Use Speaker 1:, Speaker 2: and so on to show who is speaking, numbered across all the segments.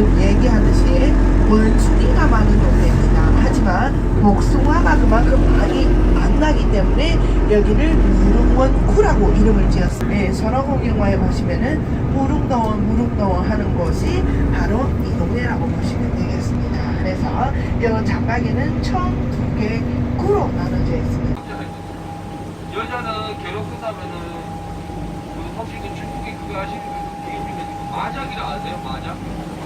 Speaker 1: 즉 얘기하듯이 원숭이가 많은 동네입니다. 하지만 복숭아가 그만큼 많이 안 나기 때문에 여기를 무릉원구라고 이름을 지었습니다. 네, 선화공영화에 보시면은 무릉더원 무릉더원 하는 곳이 바로 이 동네라고 보시면 되겠습니다. 그래서 이 장가게는 총 두 개 구로 나눠져 있습니다.
Speaker 2: 여자는 결혼 끝나면은 그그 중국에 그거 하시는 그그 마작이라 아세요? 마작?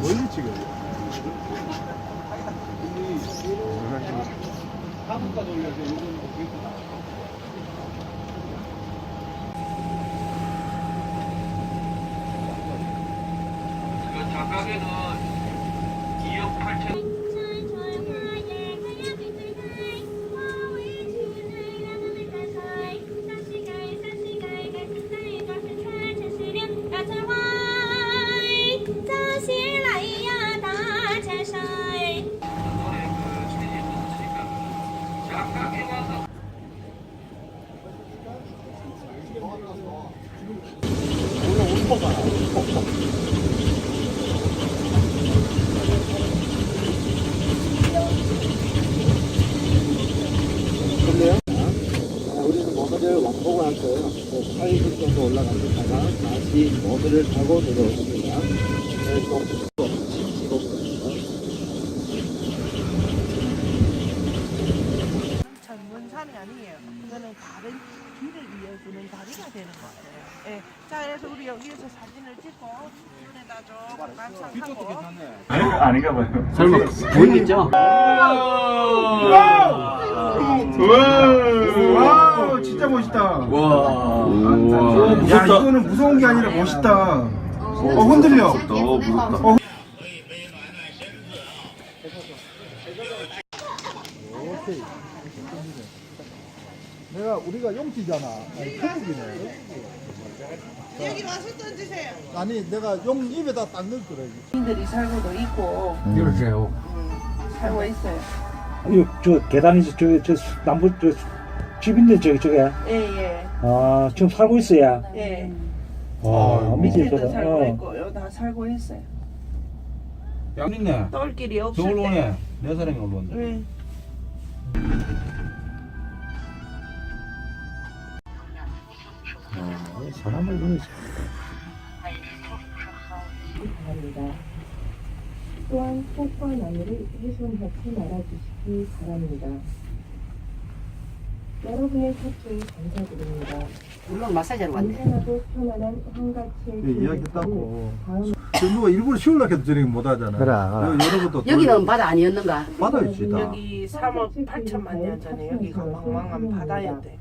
Speaker 3: 멀리
Speaker 4: 찍어야
Speaker 2: 돼그 가게는 2억 8천
Speaker 3: 거예요. 8분 정도 올라가다가 다시 머드를 타고 내려오십니다. 네, 좀
Speaker 1: 전문산이 아니에요. 이거는 다른 길을 이어주는 다리가 되는 거예요. 예. 자, 그래서 우리 여기에서 사진을 찍고 눈에다 좀 감상하고.
Speaker 5: 아닌가 봐요.
Speaker 3: 설마 보이겠죠?
Speaker 5: 와, 진짜 멋있다. 와, 야 이거는 무서운 게 아니라 멋있다. 어 흔들려. 어 무섭다. 어.
Speaker 3: 내가 우리가 용띠잖아. 아니, 태국이네.
Speaker 1: 여기 와서 던지세요.
Speaker 3: 아니 내가 용 입에다 딱 넣을 거래.
Speaker 1: 인들이 살고도 있고
Speaker 5: 이러세요.
Speaker 1: 살고 있어요.
Speaker 6: 이거 저 계단이 저, 저 나무 저 집인데 저기 저게
Speaker 1: 예, 예.
Speaker 6: 아 지금 살고 있어야
Speaker 1: 예.
Speaker 6: 와 밑에
Speaker 1: 밑에도
Speaker 6: 저
Speaker 1: 살고
Speaker 6: 어.
Speaker 1: 있고 여기 다 살고 있어요.
Speaker 2: 양 있네.
Speaker 1: 떠올 길이
Speaker 2: 저
Speaker 1: 없을 때.
Speaker 2: 올라오네. 네 사람이 올라온다.
Speaker 1: 예.
Speaker 6: 아, 사람을 보면
Speaker 7: 바랍니다. 또한 폭과 나무를 훼손하지 말아주시기 바랍니다. 여러분의 협조에 감사드립니다.
Speaker 8: 물론 마사지하러 왔네.
Speaker 7: 안전하고 편안한 한가치의
Speaker 3: 예, 이야기 했다고.
Speaker 7: 다음
Speaker 3: 저 누가 일부러 쉬우려고 해도 저렇게 못 하잖아.
Speaker 6: 그래,
Speaker 3: 여- 여러분도
Speaker 8: 여기는 바다 아니었는가?
Speaker 3: 받아야지 다.
Speaker 1: 여기 3억 8천만 년 전에 여기가 망망한 바다였대.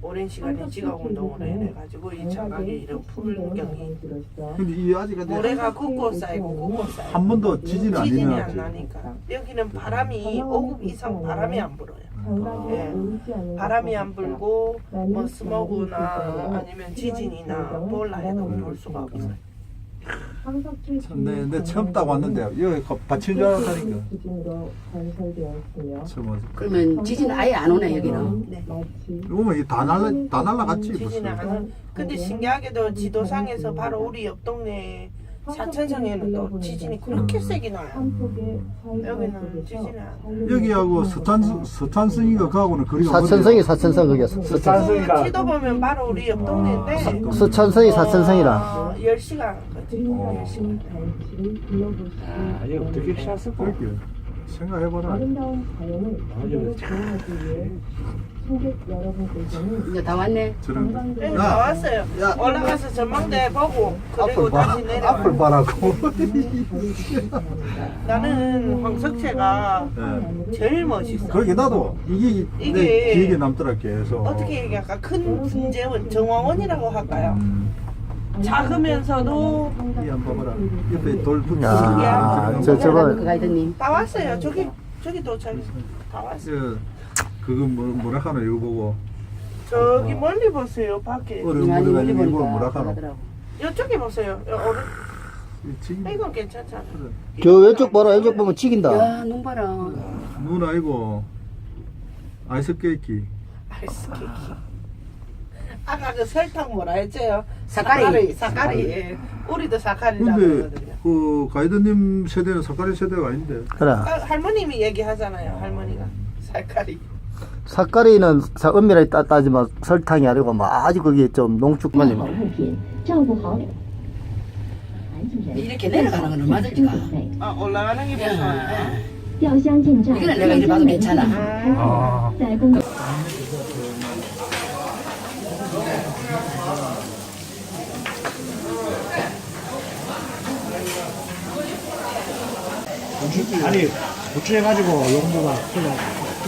Speaker 1: 오랜 시간에 지각 운동을 해가지고 이 장각에 이런 풍경이
Speaker 3: 근데 이 아직
Speaker 1: 모래가 굳고 쌓이고 굳고 쌓이고
Speaker 3: 한 번도 지진을 안
Speaker 1: 지진이 안
Speaker 3: 일어났지.
Speaker 1: 나니까 여기는 바람이 5급 이상 바람이 안 불어요. 예. 바람이 안 불고 뭐 스모그나 아니면 지진이나 몰라 해도 볼 수가 없어요.
Speaker 3: 참, 내, 내 처음 딱 왔는데 여기 거- 받친 줄 알았다니까.
Speaker 8: 그러면 지진 아예 안 오네 여기는.
Speaker 1: 네.
Speaker 3: 오면 이다 날라 다 날라갔지
Speaker 1: 지진이
Speaker 3: 벌써.
Speaker 1: 안 와. 근데 신기하게도 지도상에서 바로 우리 옆 동네 사천성에는 또 지진이 그렇게 세게 나요. 여기는 지진이 안 와요.
Speaker 3: 여기하고 서탄 서탄승이가 가고는 거리가
Speaker 9: 사천성이 사천성 거기야. 서천.
Speaker 6: 산성이가
Speaker 1: 지도 보면 바로 우리 옆 동네인데
Speaker 9: 서천성이 사천성이라.
Speaker 1: 어, 10시간 거지.
Speaker 7: 주민가신 단지를 둘러보시기
Speaker 6: 아 이거 어떻게 샷을 봐
Speaker 3: 그렇게. 생각해봐라.
Speaker 7: 아름다운 자연을 제대로 보호하기 위해 여러분께서는
Speaker 8: 이제 다 왔네.
Speaker 3: 저런
Speaker 1: 네, 다 왔어요. 올라가서 전망대 보고 그리고 다시 내려.
Speaker 9: 앞을 봐라고.
Speaker 1: 나는 황석채가
Speaker 3: 예.
Speaker 1: 제일 멋있어.
Speaker 3: 그러게 나도 이게,
Speaker 1: 이게-
Speaker 3: 내 기억에 남더라 계속.
Speaker 1: 어떻게 얘기할까? 큰 분재원, 정화원이라고 할까요?
Speaker 3: 음,
Speaker 1: 작으면서도
Speaker 3: 이 한번 봐봐라. 옆에 돌 붙은
Speaker 9: 야,
Speaker 3: 거.
Speaker 9: 저,
Speaker 8: 그
Speaker 9: 저거,
Speaker 8: 가이드님.
Speaker 1: 다 왔어요. 저기 저기 도착했어. 다 왔어. 요
Speaker 3: 저, 그거 뭐, 뭐라 하노 이거 보고.
Speaker 1: 저기 멀리 보세요. 밖에.
Speaker 3: 어려운 거리가
Speaker 8: 멀리
Speaker 3: 이거
Speaker 8: 보니까
Speaker 3: 뭐라 하노.
Speaker 8: 하더라고.
Speaker 1: 이쪽에 보세요. 요 오른
Speaker 3: 지금
Speaker 1: 이건 괜찮잖아.
Speaker 9: 저 왼쪽 봐라. 왼쪽 보면 찍인다.
Speaker 8: 야, 눈 봐라.
Speaker 3: 눈 아이고 아이스 케이크.
Speaker 1: 아이스 케이크. 아까 그 설탕 뭐라 했죠요?
Speaker 8: 사카리.
Speaker 1: 사카리. 예. 우리도 사카리라고
Speaker 3: 근데
Speaker 1: 그러거든요.
Speaker 3: 그 가이드님 세대는 사카리 세대가 아닌데.
Speaker 9: 그래.
Speaker 1: 아, 할머님이 얘기하잖아요. 할머니가 사카리.
Speaker 9: 삭가리는 사- 엄밀하게 따, 따지면 설탕이 아니고 뭐 아주 그게 좀 농축만이 막.
Speaker 8: 이렇게 내려가는 건 얼마 들지가?
Speaker 1: 아 올라가는 게 무서워요.
Speaker 8: 이거는 내가 이리 봐도 괜찮아.
Speaker 3: 아.
Speaker 6: 아니 고추해가지고 용도가 그냥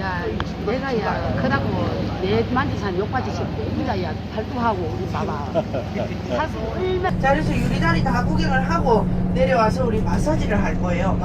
Speaker 8: 야,
Speaker 6: 내가
Speaker 8: 야 크다고 내 만지산 욕받이 혼자 야 팔뚝하고 우리 봐봐. 사실 얼마
Speaker 1: 자 그래서 유리다리 다 구경을 하고 내려와서 우리 마사지를 할 거예요.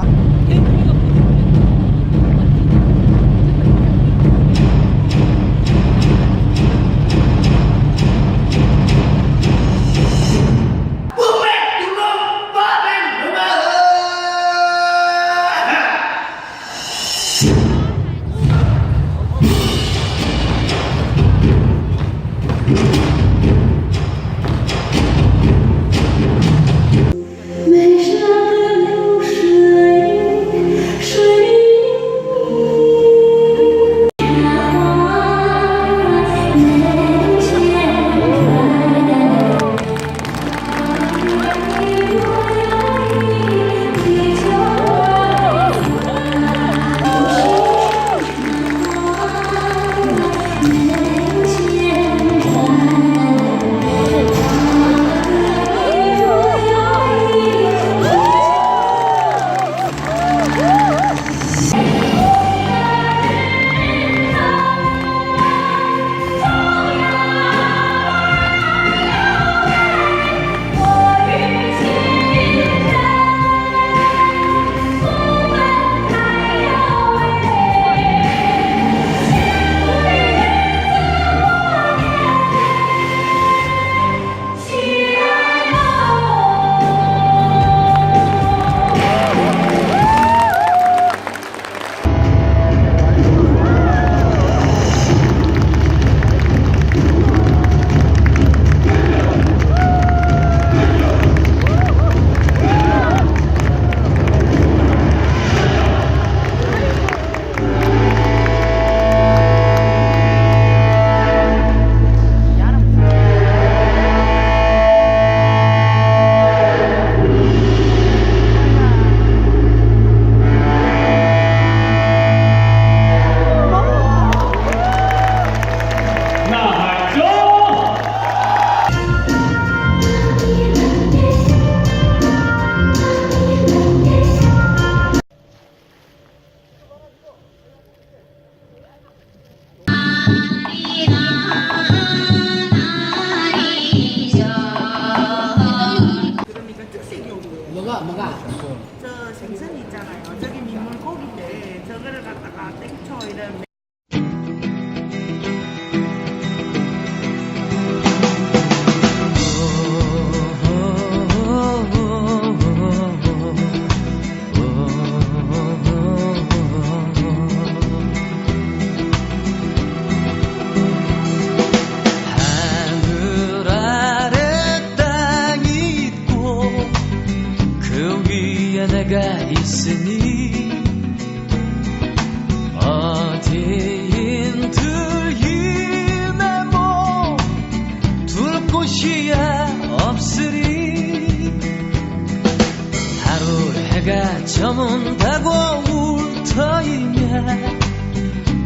Speaker 4: 있으니 어디인 들 이내 몸둘 곳이야 없으리 하루 해가 저문다고 울터이냐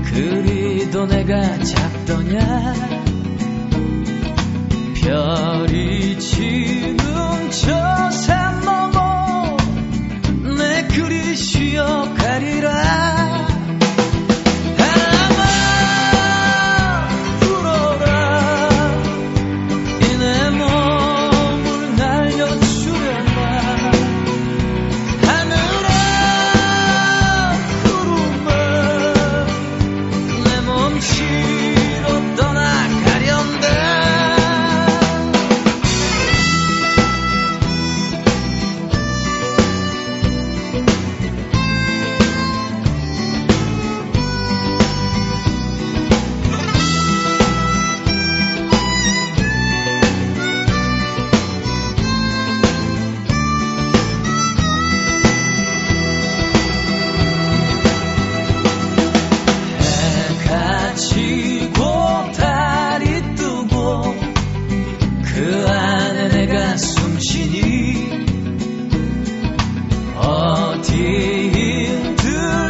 Speaker 4: 그리도 내가 작더냐 별이 지는 저내 그리 쉬어가리라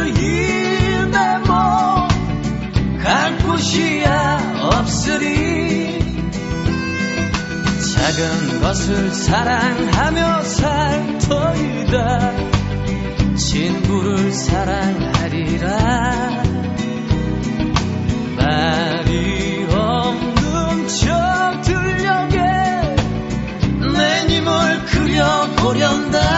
Speaker 4: 힘들임에 뭐갈 곳이야 없으리. 작은 것을 사랑하며 살 터이다. 친구를 사랑하리라. 말이 없는 저 들녘에 내 님을 그려보련다.